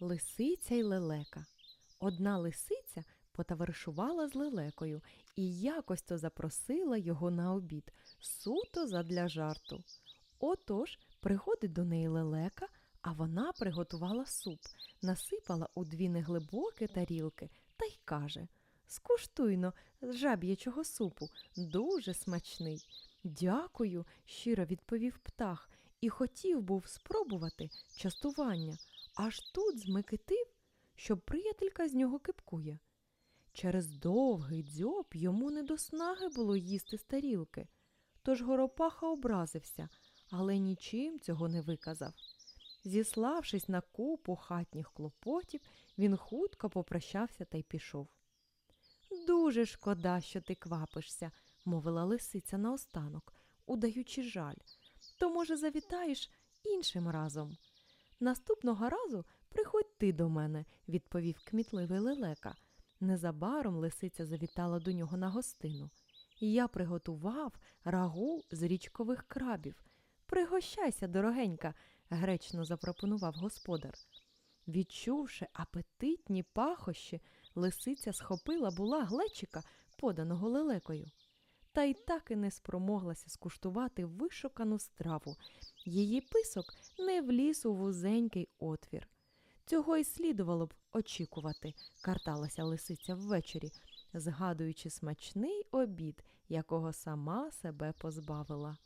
Лисиця й лелека. Одна лисиця потоваришувала з лелекою і якось то запросила його на обід, суто задля жарту. Отож приходить до неї лелека, а вона приготувала суп, насипала у дві неглибокі тарілки та й каже Скуштуйно жаб'ячого супу, дуже смачний. Дякую, щиро відповів птах, і хотів був спробувати частування, аж тут змикитив, що приятелька з нього кипкує. Через довгий дзьоб йому не до снаги було їсти з тарілки, тож Горопаха образився, але нічим цього не виказав. Зіславшись на купу хатніх клопотів, він хутко попрощався та й пішов. Дуже шкода, що ти квапишся, мовила лисиця наостанок, удаючи жаль. То, може, завітаєш іншим разом. Наступного разу приходь ти до мене, відповів кмітливий лелека. Незабаром лисиця завітала до нього на гостину. Я приготував рагу з річкових крабів. Пригощайся, дорогенька, гречно запропонував господар. Відчувши апетитні пахощі, лисиця схопила була глечика, поданого лелекою. Та й так і не спромоглася скуштувати вишукану страву. Її писок не вліз у вузенький отвір. Цього й слідувало б очікувати, карталася лисиця ввечері, згадуючи смачний обід, якого сама себе позбавила.